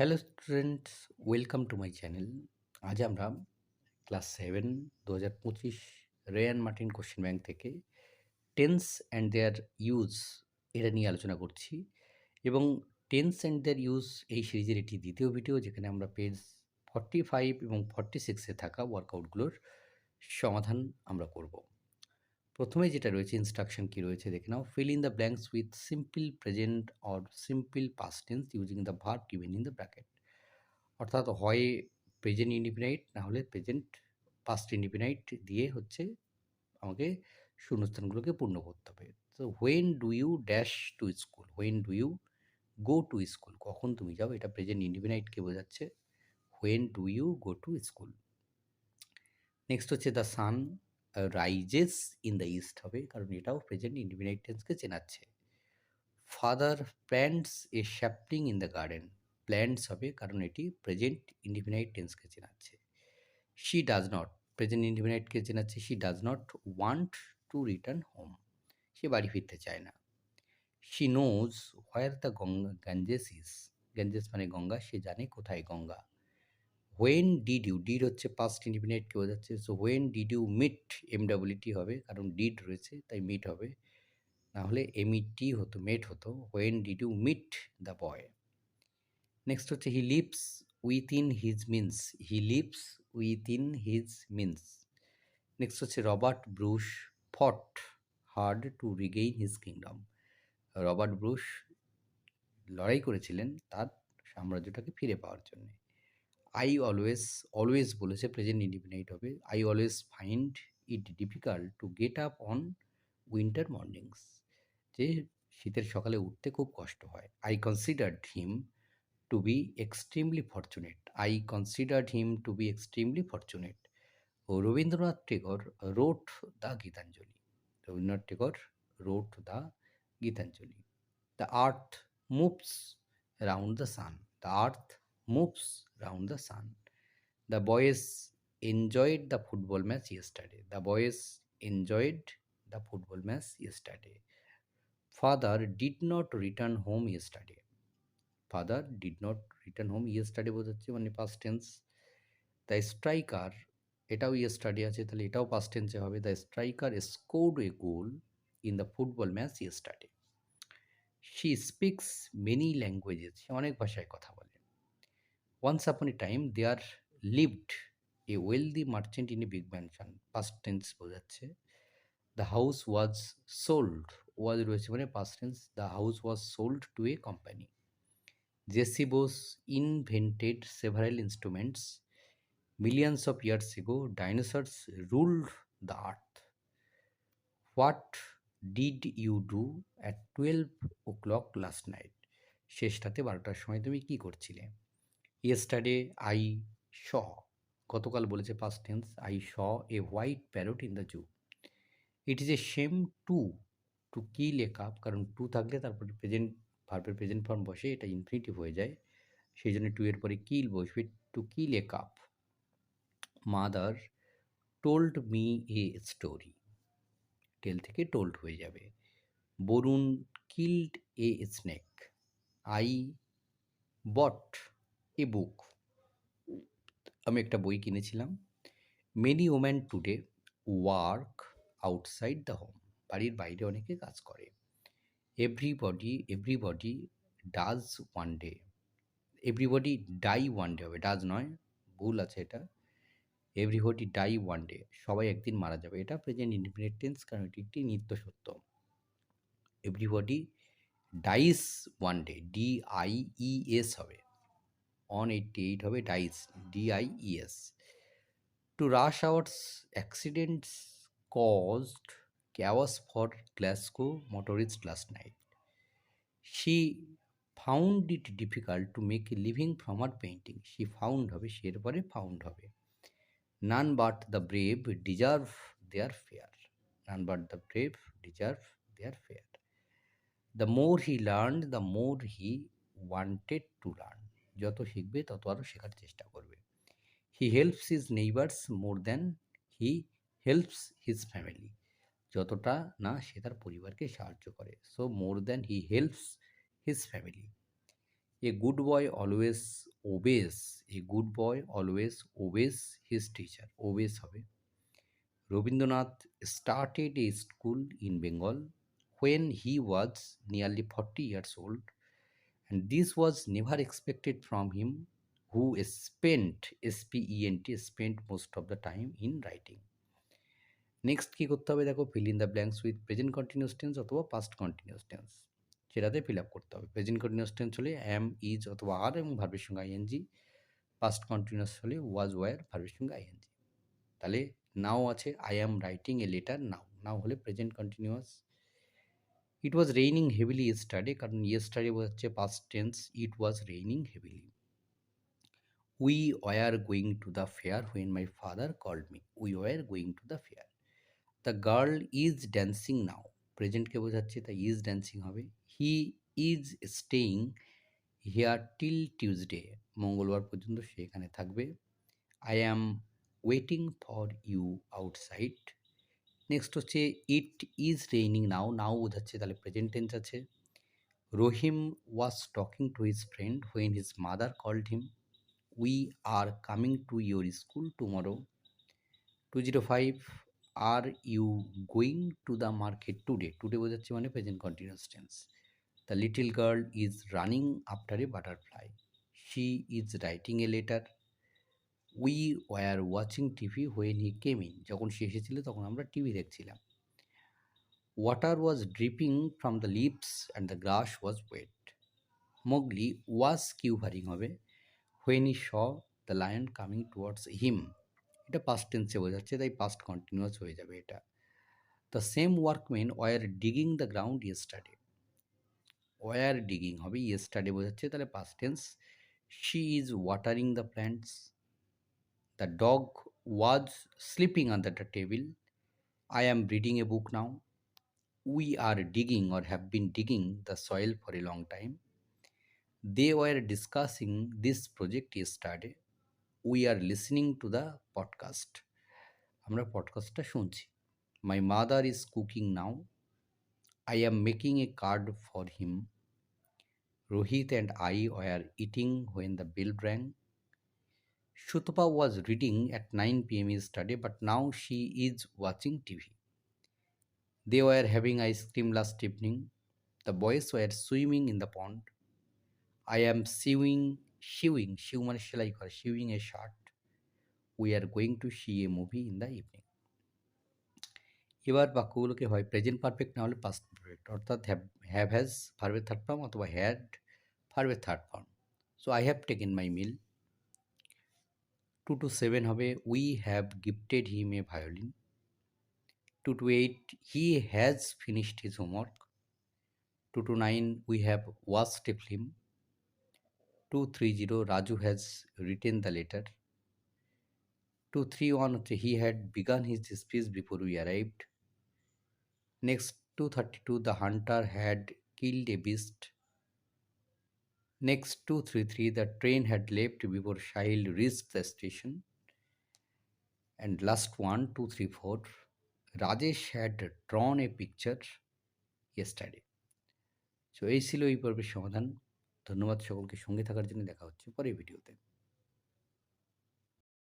Hello students welcome to my channel আজ আমরা class seven দু হাজার পঁচিশ Ray and Martin question bank থেকে টেন্স অ্যান্ড দেয়ার ইউজ এটা নিয়ে আলোচনা করছি এবং টেন্স অ্যান্ড দেয়ার ইউজ এই সিরিজের এটি দ্বিতীয় ভিডিও যেখানে আমরা পেজ ফর্টি ফাইভ এবং ফর্টি সিক্সে থাকা ওয়ার্কআউটগুলোর সমাধান আমরা করবো প্রথমে যেটা রয়েছে ইনস্ট্রাকশন কি রয়েছে দেখে নাও fill in the blanks with simple present or simple past tense using the verb given in the bracket অর্থাৎ হয় প্রেজেন্ট ইন্ডিপেন্ডাইট না হলে প্রেজেন্ট পাস্ট ইন্ডিপেন্ডাইট দিয়ে হচ্ছে আমাকে শূন্যস্থানগুলোকে পূর্ণ করতে হবে তো when do you dash to school when do you go to school কখন তুমি যাও এটা প্রেজেন্ট ইন্ডিপেন্ডাইটকে বোঝাচ্ছে when do you go to school next হচ্ছে the sun rises in the east হবে কারণ এটাও প্রেজেন্ট ইন্ডিফিনাইট টেন্সকে চেনাচ্ছে father plants a sapling in the garden plants হবে কারণ এটি প্রেজেন্ট ইন্ডিফিনাইট টেন্সকে চেনাচ্ছে শি ডাজ নট প্রেজেন্ট ইন্ডিপেন্ডেন্টকে চেনাচ্ছে she does not want to return home সে বাড়ি ফিরতে চায় না she knows where the Ganga Ganges is Ganges মানে গঙ্গা সে জানে কোথায় Ganga when did you did হচ্ছে পাস্ট ইন্ডিপেন্ডেন্টকে বোঝাচ্ছে so when did you meet MWT হবে কারণ ডিড রয়েছে তাই মিট হবে নাহলে এমইটি e হতো মেট হতো when did you meet the boy next হচ্ছে he lives within his means he lives within his means next হচ্ছে Robert Bruce fought hard to regain his kingdom Robert Bruce লড়াই করেছিলেন তার সাম্রাজ্যটাকে ফিরে পাওয়ার জন্যে আই অলওয়েজ অলওয়েজ বলেছে প্রেজেন্ট ইন্ডিপেন্ডেন্ট হবে I always find it difficult to get up on winter mornings যে শীতের সকালে উঠতে খুব কষ্ট হয় I considered him to be extremely fortunate I considered him to be extremely fortunate Rabindranath Tagore wrote the Gitanjali Rabindranath Tagore wrote the Gitanjali the earth moves round the sun the earth moves round the sun. The boys enjoyed the football match yesterday. The boys enjoyed the football match yesterday. Father did not return home yesterday. Father did not return home yesterday বোঝাচ্ছে মানে past tense. The striker এটাও yesterday আছে তাহলে এটাও past tense হবে the striker scored a goal in the football match yesterday she speaks many languages অনেক ভাষায় কথা বলে once upon a time there lived a wealthy merchant in a big mansion past tense বোঝাচ্ছে the house was sold was রয়েছে মানে past tense the house was sold to a company JC Bose invented several instruments millions of years ago, dinosaurs ruled the earth. What did you do at 12 o'clock last night? শেষ রাতে বারোটার সময় তুমি কী করছিলে yesterday I saw গতকাল বলেছে first tense I saw a white parrot in the zoo it is a same to to কি লেখা কারণ টু থাকলে তারপর প্রেজেন্ট ভার্বের প্রেজেন্ট ফর্ম বসে এটা ইনফিনিটিভ হয়ে যায় সেই জন্য টু এর পরে কিল বসবে টু কি up mother told me a story tell থেকে টোল্ড হয়ে যাবে Barun killed a snake I bought a book আমি একটা বই কিনেছিলাম many woman today work outside the home বাড়ির বাইরে অনেকে কাজ করে everybody everybody does one day everybody die one day হবে ডাজ নয় ভুল আছে এটা এভরিবডি ডাই ওয়ান ডে সবাই একদিন মারা যাবে এটা প্রেজেন্ট ইন্ডিপেন্ডেন্স কারণ এটি একটি নিত্য সত্য everybody dies one day D I E S হবে অন এইটটি এইট হবে dies D I E S to rush hours accidents caused chaos for Glasgow motorist last night she found it difficult to make a living from her painting she found হবে সে এরপরে found হবে none but the brave deserve their fair none but the brave deserve their fair the more he learn the more he wanted to learn যত শিখবে তত আরও শেখার চেষ্টা করবে he helps his neighbours more than he helps his family যতটা না সে তার পরিবারকে সাহায্য করে so more than he helps his family a good boy always obeys a good boy always obeys his teacher obeys হবে Rabindranath started a school in Bengal when he was nearly forty years old And this was never expected from him, who spent, S P E N T, spent most of the time in writing. Next কী করতে হবে দেখো fill in the blanks with present continuous tense অথবা past continuous tense সেটাতে fill up করতে হবে present continuous tense হলে am is অথবা are এবং ভার্বের সঙ্গে আইএনজি পাস্ট কন্টিনিউস হলে ওয়াজ ওয়ার ভার্বের সঙ্গে আইএনজি তাহলে নাও আছে I am writing a letter now now হলে present continuous it was raining heavily yesterday কারণ ইয়েস্টারডে হচ্ছে past tense it was raining heavily we were going to the fair when my father called me we were going to the fair the girl is dancing now প্রেজেন্টকে বোঝাচ্ছে তা is dancing হবে he is staying here till Tuesday মঙ্গলবার পর্যন্ত সে এখানে থাকবে I am waiting for you outside next হচ্ছে it is raining now now বোঝাচ্ছে তাহলে প্রেজেন্ট টেন্স আছে Rahim was talking to his friend when his mother called him we are coming to your school tomorrow two zero five are you going to the market today today বোঝাচ্ছে মানে present continuous tense the little girl is running after a butterfly she is writing a letter we were watching TV when he came in যখন সে এসেছিল তখন আমরা TV দেখছিলাম water was dripping from the leaves and the grass was wet Mowgli was quivering হবে when I saw the lion coming towards him এটা past টেন্সে বোঝাচ্ছে তাই পাস্ট কন্টিনিউয়াস হয়ে যাবে এটা the same workman were digging the ground ইয়ে yesterday were digging হবে ইয়ে ইয়েস্টারডে বোঝাচ্ছে তাহলে past tense she is watering the plants The dog was sleeping under the table. I am reading a book now. We are digging or have been digging the soil for a long time. They were discussing this project yesterday. We are listening to the podcast. আমরা পডকাস্টটা শুনছি my mother is cooking now I am making a card for him Rohit and I were eating when the bell rang Shutapa was reading at 9 pm study but now she is watching TV. They were having ice cream last evening. The boys were swimming in the pond. I am sewing, sewing, sew মানে সেলাই করা, sewing a shirt. We are going to see a movie in the evening. এবার বাক্যগুলোকে হয় present perfect না হলে past perfect অর্থাৎ have have has ফার্ভের থার্ড ফর্ম অথবা had ফার্ভের third form so I have taken my meal 2 to 7 hobe we have gifted him a violin, 2 to 8 he has finished his homework, 2 to 9 we have watched a film, 230 Raju has written the letter, 231 he had begun his speech before we arrived. Next 232 the hunter had killed a beast, Next 233, the train had left before shahil reached the station. And last one, 234, Rajesh had drawn a picture yesterday. so এই ছিল এই পর্বের সমাধান ধন্যবাদ সকলকে সঙ্গে থাকার জন্য দেখা হচ্ছে পরের ভিডিওতে